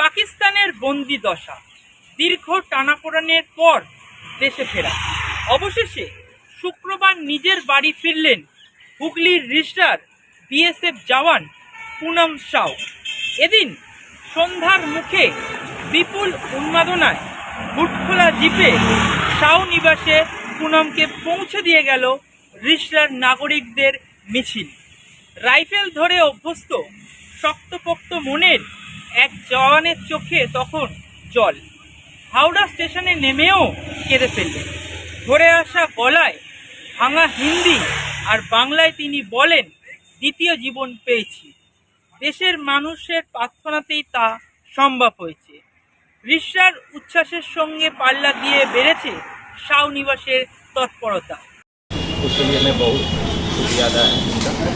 পাকিস্তানের বন্দি দশা দীর্ঘ টানাপোড়ানের পর দেশে ফেরা। অবশেষে শুক্রবার নিজের বাড়ি ফিরলেন হুগলির রিস্টার বিএসএফ জওয়ান পুনম সাউ। এদিন সন্ধ্যার মুখে বিপুল উন্মাদনায় বুটখোলা জিপে সাউ নিবাসে পুনমকে পৌঁছে দিয়ে গেল রিস্টার নাগরিকদের মিছিল। রাইফেল ধরে অভ্যস্ত শক্তপোক্ত মনের এক জওয়ানের চোখে তখন জল। হাওড়া স্টেশনে নেমেও কেঁদে ফেললেন। ধরে আসা গলায় ভাঙা হিন্দি আর বাংলায় তিনি বলেন, দ্বিতীয় জীবন পেয়েছি। দেশের মানুষের প্রার্থনাতেই তা সম্ভব হয়েছে। রিসার উচ্ছ্বাসের সঙ্গে পাল্লা দিয়ে বেড়েছে সাউ নিবাসের তৎপরতা। शुक्रिया अदा है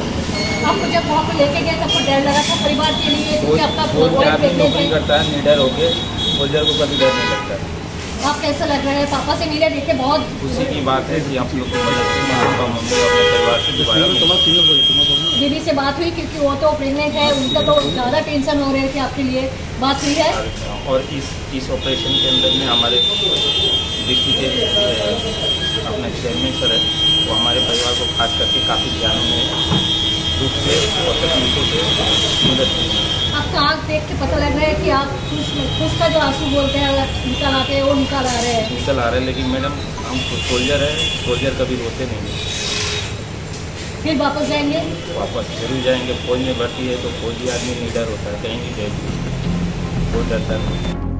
आपको जब वहाँ पे लेके गए तब तो डर लगा था परिवार के लिए? कोई क्योंकि आपका कोई आदमी नौकरी करता है निडर होके सोल्जर को कभी डर नहीं लगता। है आप कैसा लग रहा है? पापा से मिले देखे बहुत। खुशी की बात है कि आप लोग को परिवार से दोबारा दीदी से बात हुई क्योंकि वो तो प्रेगनेंट है उनका तो ज़्यादा टेंशन हो रहे थे आपके लिए बात हुई है। और- इस इस ऑपरेशन के अंदर में हमारे डिस्ट्रिक्ट के अपने चेयरमैन सर है। हमारे परिवार को खास करके काफ़ी ध्यान में दुख से और तकलीफों से मदद की। आपका आँख देख के पता लग रहा है कि आप खुश खुश का जो आँसू बोलते हैं निकाल आते हैं वो निकाल आ रहे हैं। निकल आ रहे हैं लेकिन मैडम हम सोल्जर है सोल्जर कभी रोते नहीं हैं। फिर वापस जाएँगे? वापस ज़रूर जाएँगे। फौज में भर्ती है तो फौजी आदमी निडर होता है कहीं भी जाएगी कोई डरता नहीं।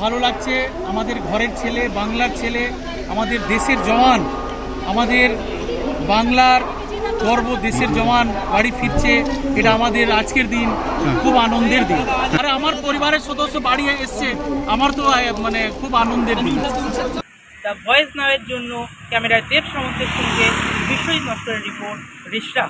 ভালো লাগছে। আমাদের ঘরের ছেলে, বাংলার ছেলে, আমাদের দেশের জওয়ান, আমাদের বাংলার গর্ব দেশের জওয়ান বাড়ি ফিরছে। এটা আমাদের আজকের দিন, খুব আনন্দের দিন। আর আমার পরিবারের সদস্য বাড়ি এসছে, আমার তো মানে খুব আনন্দের দিন। দ্য ভয়েস নাওয়ের জন্য ক্যামেরায় দেব সামন্তের সঙ্গে বিশ্বজিৎ নস্করের রিপোর্ট রিস্টা